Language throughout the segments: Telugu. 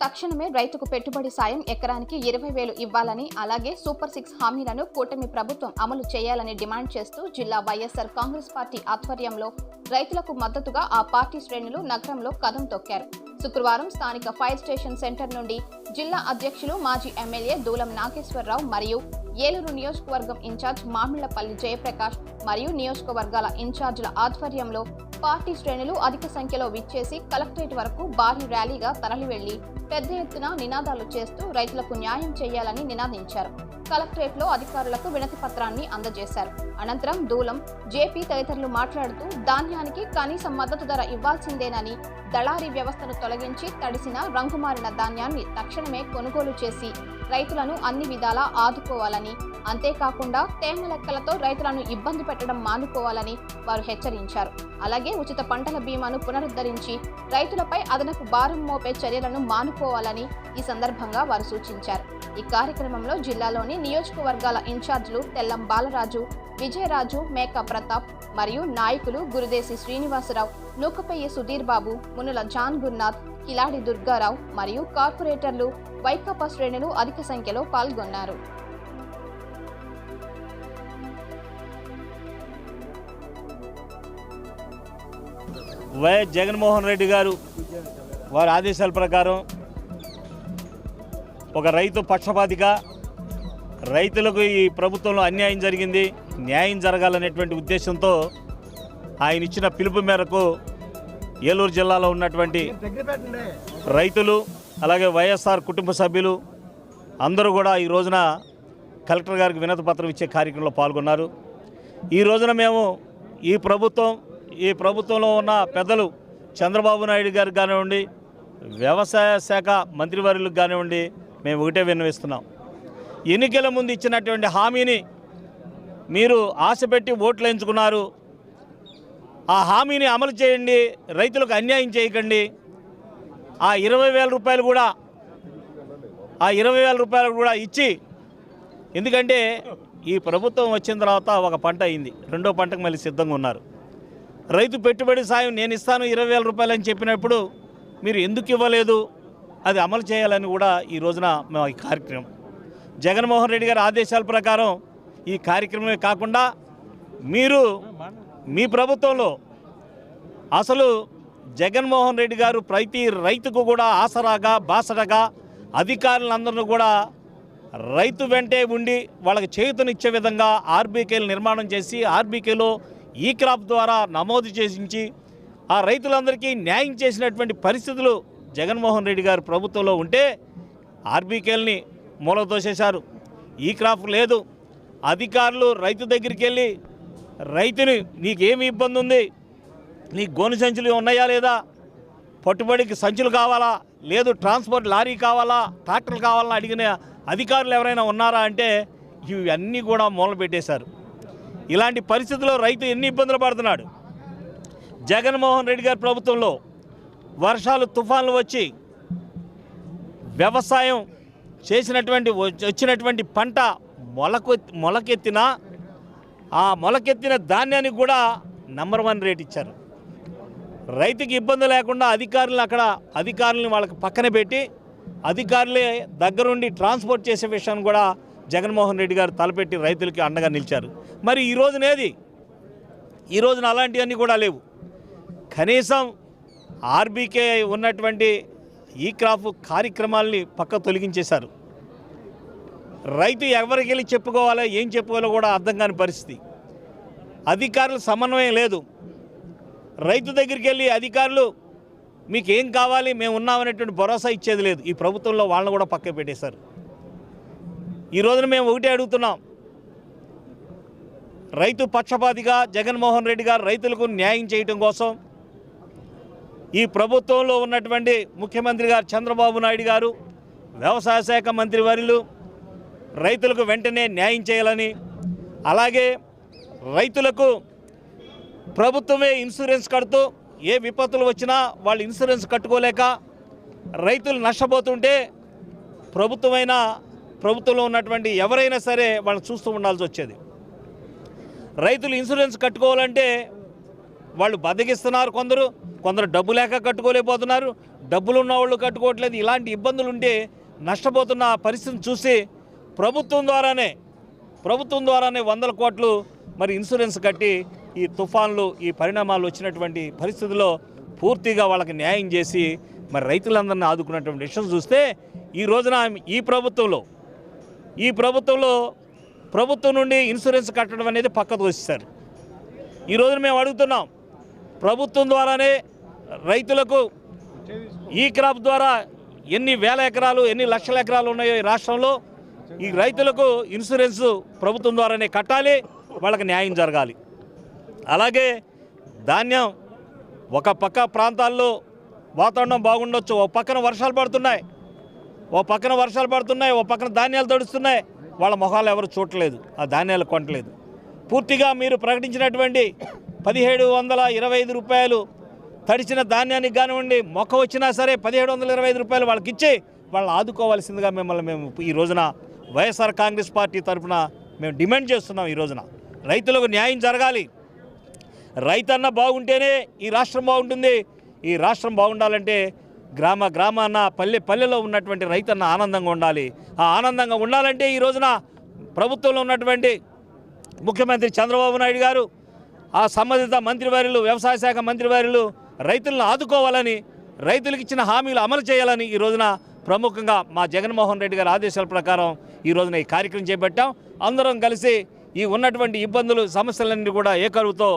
తక్షణమే రైతుకు పెట్టుబడి సాయం ఎకరానికి ఇరవై వేలు ఇవ్వాలని అలాగే సూపర్ సిక్స్ హామీలను కూటమి ప్రభుత్వం అమలు చేయాలని డిమాండ్ చేస్తూ జిల్లా వైఎస్ఆర్ కాంగ్రెస్ పార్టీ ఆధ్వర్యంలో రైతులకు మద్దతుగా ఆ పార్టీ శ్రేణులు నగరంలో కదం తొక్కారు. శుక్రవారం స్థానిక ఫైర్ స్టేషన్ సెంటర్ నుండి జిల్లా అధ్యక్షులు మాజీ ఎమ్మెల్యే దూలం నాగేశ్వరరావు మరియు ఏలూరు నియోజకవర్గం ఇన్ఛార్జ్ మామిళ్ళపల్లి జయప్రకాష్ మరియు నియోజకవర్గాల ఇన్ఛార్జ్ల ఆధ్వర్యంలో పార్టీ శ్రేణులు అధిక సంఖ్యలో విచ్చేసి కలెక్టరేట్ వరకు భారీ ర్యాలీగా తరలివెళ్ళి పెద్ద ఎత్తున నినాదాలు చేస్తూ రైతులకు న్యాయం చేయాలని నినాదించారు. కలెక్టరేట్లో అధికారులకు వినతి పత్రాన్ని అందజేశారు. అనంతరం దూలం జేపీ తదితరులు మాట్లాడుతూ ధాన్యానికి కనీస మద్దతు ధర ఇవ్వాల్సిందేనని దళారీ వ్యవస్థను తొలగించి తడిసిన రంగుమారిన ధాన్యాన్ని తక్షణమే కొనుగోలు చేసి రైతులను అన్ని విధాలా ఆదుకోవాలని అంతేకాకుండా తేమ లెక్కలతో రైతులను ఇబ్బంది పెట్టడం మానుకోవాలని వారు హెచ్చరించారు. అలాగే ఉచిత పంటల బీమాను పునరుద్ధరించి రైతులపై అదనపు భారం మోపే చర్యలను మాను మానుకోవాలని ఈ సందర్భంగా వారు సూచించారు. ఈ కార్యక్రమంలో జిల్లాలోని నియోజకవర్గాల ఇన్ఛార్జీలు తెల్లం బాలరాజు విజయరాజు మేక ప్రతాప్ మరియు నాయకులు గురుదేశి శ్రీనివాసరావు నూకపెయ్యి సుధీర్ బాబు మునుల జాన్ గురునాథ్ కిలాడి దుర్గారావు మరియు కార్పొరేటర్లు వైకాపా శ్రేణులు అధిక సంఖ్యలో పాల్గొన్నారు. వైఎస్ జగన్మోహన్ రెడ్డి గారు వారి ఆదేశాల ప్రకారం ఒక రైతు పక్షపాతిగా రైతులకు ఈ ప్రభుత్వంలో అన్యాయం జరిగింది న్యాయం జరగాలనేటువంటి ఉద్దేశంతో ఆయన ఇచ్చిన పిలుపు మేరకు ఏలూరు జిల్లాలో ఉన్నటువంటి రైతులు అలాగే వైఎస్ఆర్ కుటుంబ సభ్యులు అందరూ కూడా ఈ రోజున కలెక్టర్ గారికి వినతి పత్రం ఇచ్చే కార్యక్రమంలో పాల్గొన్నారు. ఈ రోజున మేము ఈ ప్రభుత్వం ఈ ప్రభుత్వంలో ఉన్న పెద్దలు చంద్రబాబు నాయుడు గారికి కానివ్వండి వ్యవసాయ శాఖ మంత్రివర్యులకు కానివ్వండి మేము ఒకటే విన్నవిస్తున్నాం. ఎన్నికల ముందు ఇచ్చినటువంటి హామీని మీరు ఆశపెట్టి ఓట్లు ఎంచుకున్నారు ఆ హామీని అమలు చేయండి రైతులకు అన్యాయం చేయకండి. ఆ ఇరవై వేల రూపాయలు కూడా ఆ ఇరవై వేల రూపాయలు కూడా ఇచ్చి ఎందుకంటే ఈ ప్రభుత్వం వచ్చిన తర్వాత ఒక పంట అయింది. రెండో పంటకు మళ్ళీ సిద్ధంగా ఉన్నారు. రైతు పెట్టుబడి సాయం నేను ఇస్తాను ఇరవై వేల రూపాయలు అని చెప్పినప్పుడు మీరు ఎందుకు ఇవ్వలేదు? అది అమలు చేయాలని కూడా ఈ రోజున మేము ఈ కార్యక్రమం. జగన్మోహన్ రెడ్డి గారి ఆదేశాల ప్రకారం ఈ కార్యక్రమమే కాకుండా మీరు మీ ప్రభుత్వంలో అసలు జగన్మోహన్ రెడ్డి గారు ప్రతి రైతుకు కూడా ఆసరాగా బాసటగా అధికారులందరినీ కూడా రైతు వెంటే ఉండి వాళ్ళకి చేతునిచ్చే విధంగా ఆర్బీకేలు నిర్మాణం చేసి ఆర్బీకేలో ఈ క్రాప్ ద్వారా నమోదు చేసించి ఆ రైతులందరికీ న్యాయం చేసినటువంటి పరిస్థితులు జగన్మోహన్ రెడ్డి గారు ప్రభుత్వంలో ఉంటే ఆర్బీకేల్ని మూలదోసేశారు. ఈ క్రాప్ లేదు. అధికారులు రైతు దగ్గరికి వెళ్ళి రైతుని నీకేమి ఇబ్బంది ఉంది నీ గోను సంచులు ఉన్నాయా లేదా? పట్టుబడికి సంచులు కావాలా? లేదు ట్రాన్స్పోర్ట్ లారీ కావాలా? ట్రాక్టర్లు కావాలా? అడిగిన అధికారులు ఎవరైనా ఉన్నారా అంటే ఇవన్నీ కూడా మూల పెట్టేశారు. ఇలాంటి పరిస్థితుల్లో రైతు ఎన్ని ఇబ్బందులు పడుతున్నాడు? జగన్మోహన్ రెడ్డి గారి ప్రభుత్వంలో వర్షాలు తుఫాన్లు వచ్చి వ్యవసాయం చేసినటువంటి వచ్చినటువంటి పంట మొలకు మొలకెత్తిన ఆ మొలకెత్తిన ధాన్యానికి కూడా నంబర్ వన్ రేట్ ఇచ్చారు. రైతుకి ఇబ్బంది లేకుండా అధికారులు అక్కడ అధికారులను వాళ్ళకి పక్కన పెట్టి అధికారులే దగ్గరుండి ట్రాన్స్పోర్ట్ చేసే విషయాన్ని కూడా జగన్మోహన్ రెడ్డి గారు తలపెట్టి రైతులకి అండగా నిలిచారు. మరి ఈ రోజునేది? ఈ రోజున అలాంటివన్నీ కూడా లేవు. కనీసం ఆర్బీకే ఉన్నటువంటి ఈ క్రాప్ కార్యక్రమాల్ని పక్క తొలగించేశారు. రైతు ఎవరికి వెళ్ళి చెప్పుకోవాలో ఏం చెప్పుకోవాలో కూడా అర్థం కాని పరిస్థితి. అధికారులు సమన్వయం లేదు. రైతు దగ్గరికి వెళ్ళి అధికారులు మీకు ఏం కావాలి మేము ఉన్నామనేటువంటి భరోసా ఇచ్చేది లేదు. ఈ ప్రభుత్వంలో వాళ్ళని కూడా పక్క పెట్టేశారు. ఈ రోజున మేము ఒకటే అడుగుతున్నాం. రైతు పక్షపాతిగా జగన్మోహన్ రెడ్డి గారు రైతులకు న్యాయం చేయటం కోసం ఈ ప్రభుత్వంలో ఉన్నటువంటి ముఖ్యమంత్రి గారు చంద్రబాబు నాయుడు గారు వ్యవసాయ శాఖ మంత్రి వర్యులు రైతులకు వెంటనే న్యాయం చేయాలని అలాగే రైతులకు ప్రభుత్వమే ఇన్సూరెన్స్ కడుతూ ఏ విపత్తులు వచ్చినా వాళ్ళు ఇన్సూరెన్స్ కట్టుకోలేక రైతులు నష్టపోతుంటే ప్రభుత్వమైన ప్రభుత్వంలో ఉన్నటువంటి ఎవరైనా సరే వాళ్ళు చూస్తూ ఉండాల్సి వచ్చేది. రైతులు ఇన్సూరెన్స్ కట్టుకోవాలంటే వాళ్ళు బతికిస్తున్నారు కొందరు. కొందరు డబ్బు లేక కట్టుకోలేకపోతున్నారు. డబ్బులు ఉన్న వాళ్ళు కట్టుకోవట్లేదు. ఇలాంటి ఇబ్బందులు ఉంటే నష్టపోతున్న పరిస్థితిని చూసి ప్రభుత్వం ద్వారానే ప్రభుత్వం ద్వారానే వందల కోట్లు మరి ఇన్సూరెన్స్ కట్టి ఈ తుఫాన్లు ఈ పరిణామాలు వచ్చినటువంటి పరిస్థితుల్లో పూర్తిగా వాళ్ళకి న్యాయం చేసి మరి రైతులందరినీ ఆదుకున్నటువంటి విషయం చూస్తే ఈ రోజున ఈ ప్రభుత్వంలో ఈ ప్రభుత్వంలో ప్రభుత్వం నుండి ఇన్సూరెన్స్ కట్టడం అనేది పక్కకు వచ్చేసారు ఈ రోజున మేము అడుగుతున్నాం ప్రభుత్వం ద్వారానే రైతులకు ఈ క్రాప్ ద్వారా ఎన్ని వేల ఎకరాలు ఎన్ని లక్షల ఎకరాలు ఉన్నాయో ఈ రాష్ట్రంలో ఈ రైతులకు ఇన్సూరెన్స్ ప్రభుత్వం ద్వారానే కట్టాలి వాళ్ళకి న్యాయం జరగాలి. అలాగే ధాన్యం ఒక పక్క ప్రాంతాల్లో వాతావరణం బాగుండొచ్చు ఓ పక్కన వర్షాలు పడుతున్నాయి ఓ పక్కన వర్షాలు పడుతున్నాయి ఓ పక్కన ధాన్యాలు తడుస్తున్నాయి వాళ్ళ మొహాలు ఎవరు చూడలేదు ఆ ధాన్యాలు కొనట్లేదు. పూర్తిగా మీరు ప్రకటించినటువంటి పదిహేడు వందల ఇరవై ఐదు రూపాయలు తడిచిన ధాన్యానికి కానివ్వండి మొక్క వచ్చినా సరే పదిహేడు వందల ఇరవై ఐదు రూపాయలు వాళ్ళకి ఇచ్చి వాళ్ళని ఆదుకోవాల్సిందిగా మిమ్మల్ని మేము ఈ రోజున వైఎస్ఆర్ కాంగ్రెస్ పార్టీ తరఫున మేము డిమాండ్ చేస్తున్నాం ఈ రోజున. రైతులకు న్యాయం జరగాలి. రైతన్న బాగుంటేనే ఈ రాష్ట్రం బాగుంటుంది. ఈ రాష్ట్రం బాగుండాలంటే గ్రామ గ్రామాన పల్లె పల్లెలో ఉన్నటువంటి రైతన్న ఆనందంగా ఉండాలి. ఆ ఆనందంగా ఉండాలంటే ఈ రోజున ప్రభుత్వంలో ఉన్నటువంటి ముఖ్యమంత్రి చంద్రబాబు నాయుడు గారు ఆ సంబంధిత మంత్రివర్యులు వ్యవసాయ శాఖ మంత్రివర్యులు రైతులను ఆదుకోవాలని రైతులకు ఇచ్చిన హామీలు అమలు చేయాలని ఈ రోజున ప్రముఖంగా మా జగన్మోహన్ రెడ్డి గారి ఆదేశాల ప్రకారం ఈ రోజున ఈ కార్యక్రమం చేపట్టాం. అందరం కలిసి ఈ ఉన్నటువంటి ఇబ్బందులు సమస్యలన్నీ కూడా ఏకరువుతో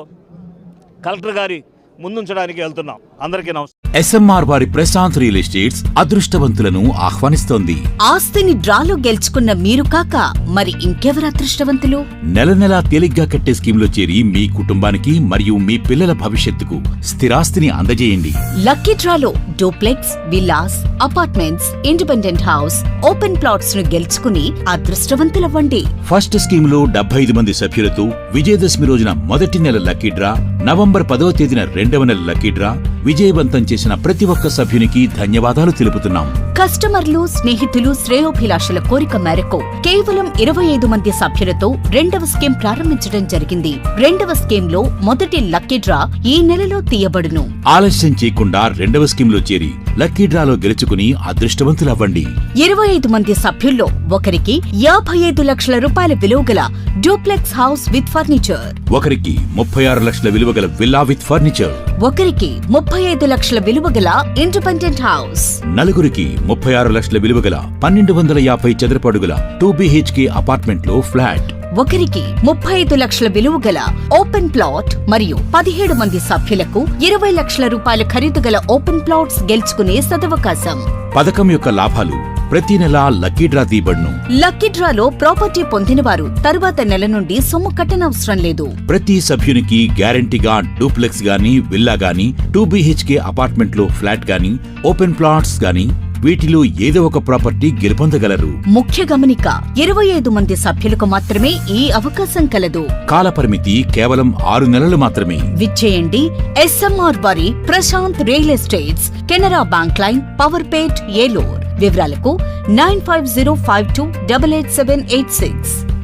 కలెక్టర్ గారి ముందుంచడానికి వెళ్తున్నాం. అందరికీ నమస్కారం. ఎస్ఎంఆర్ వారి ప్రశాంత్ రియల్ ఎస్టేట్స్ అదృష్టవంతులను ఆహ్వానిస్తోంది. ఆస్తిని డ్రాలో గెలుచుకున్న మీరు కాక మరి ఇంకెవరు అదృష్టవంతులు? నెల నెలా తేలిగ్గా కట్టే స్కీమ్లో చేరి మీ కుటుంబానికి మరియు మీ పిల్లల భవిష్యత్తుకు స్థిరాస్తిని అందజేయండి. లక్కీ డ్రాలో duplex villas apartments independent house open ప్లాట్స్ను గెలుచుకుని అదృష్టవంతులవ్వండి. ఫస్ట్ స్కీమ్లో డెబ్బై ఐదు మంది సభ్యులతో విజయదశమి రోజున మొదటి నెల లక్కీ డ్రా నవంబర్ పదవ తేదీన రెండవ నెల లక్కీ డ్రా విజయవంతం చేసిన ప్రతి ఒక్క సభ్యునికి ధన్యవాదాలు తెలుపుతున్నాం. కస్టమర్లు స్నేహితులు శ్రేయోభిలాషుల కోరిక మేరకు కేవలం ఇరవై ఐదు మంది సభ్యులతో రెండవ స్కీమ్ ప్రారంభించడం జరిగింది. రెండవ స్కీమ్లో మొదటి లక్కీ డ్రా ఈ నెలలో తీయబడును. ఆలస్యం చేయకుండా రెండవ స్కీమ్లో చేరి లక్కీ డ్రాలో గెలుచుకుని అదృష్టవంతులవ్వండి. ఇరవై ఐదు మంది సభ్యుల్లో ఒకరికి యాభై ఐదు లక్షల రూపాయల విలువ గల డూప్లెక్స్ హౌస్ విత్ ఫర్నిచర్. ఒకరికి ముప్పై ఆరు లక్షల విలువ గల విల్లా విత్ ఫర్నిచర్. ఒకరికి ముప్పై ఐదు లక్షల విలువ గల ఇండిపెండెంట్ హౌస్. నలుగురికి ముప్పై ఆరు లక్షల విలువ గల పన్నెండు వందల యాభై చదరపు అడుగుల టూ బీహెచ్కే అపార్ట్మెంట్లో ఫ్లాట్. ఒకరికి ముప్పై ఐదు లక్షల విలువ గల ఓపెన్ ప్లాట్ మరియు పదిహేడు మంది సభ్యులకు ఇరవై లక్షల రూపాయల ఖరీదు గల ఓపెన్ ప్లాట్స్ గెలుచుకునే సదవకాశం. పథకం యొక్క లాభాలు ప్రతి నెలా లక్కీ డ్రా తీయబడును. లక్కీ డ్రాలో ప్రాపర్టీ పొందినవారు తరువాత నెల నుండి సొమ్ము కట్టనవసరం లేదు. ప్రతి సభ్యునికి గ్యారంటీగా డూప్లెక్స్ గాని విల్లా గాని టూ బీహెచ్కే అపార్ట్మెంట్లో ఫ్లాట్ గాని ఓపెన్ ప్లాట్స్ గాని వీటిలో ఏదో ఒక ప్రాపర్టీ గెలుపొందగలరు. ముఖ్య గమనిక ఇరవై ఐదు మంది సభ్యులకు మాత్రమే ఈ అవకాశం కలదు. కాలపరిమితి కేవలం ఆరు నెలలు మాత్రమే. విచ్చేయండి. ఎస్ఎంఆర్ వారి Prashant real estates Canara bank line Powerpet Eluru. వివరాలకు nine five zero five two double eight seven eight six.